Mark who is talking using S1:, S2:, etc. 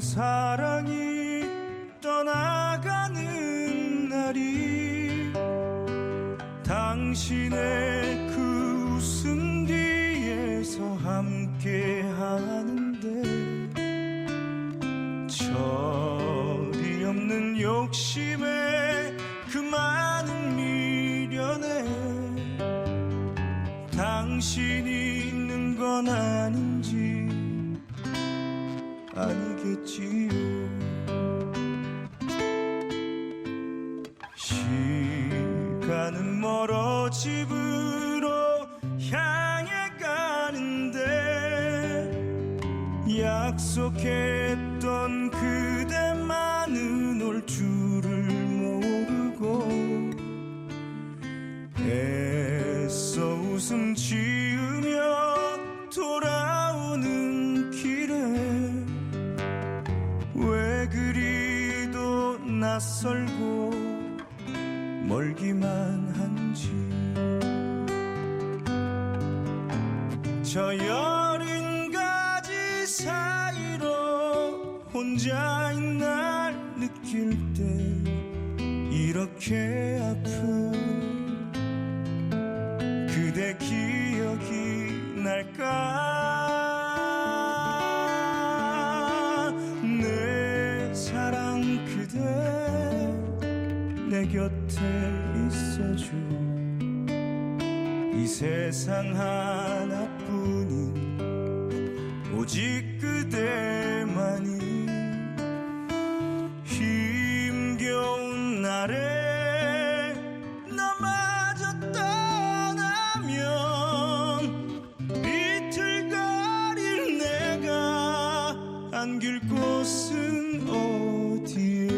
S1: 사랑이 떠나가는 날이 당신의 그 웃음 뒤에서 함께 하는데 철이 없는 욕심에 그 많은 미련에 당신이 있는 건 아닌지 아니겠지요 시간은 멀어 집으로 향해 가는데 약속했던 그대만은 올 줄을 모르고 애써 웃음 지으며 왜 그리도 낯설고 멀기만 한지. 저 여린 가지 사이로 혼자인 날 느낄 때 이렇게 아픈 그대 기억이 날까 내 곁에 있어줘. 이 세상 하나뿐인 오직 그대만이 힘겨운 날에 나마저 떠나면 비틀거릴 내가 안길 곳은 어디에?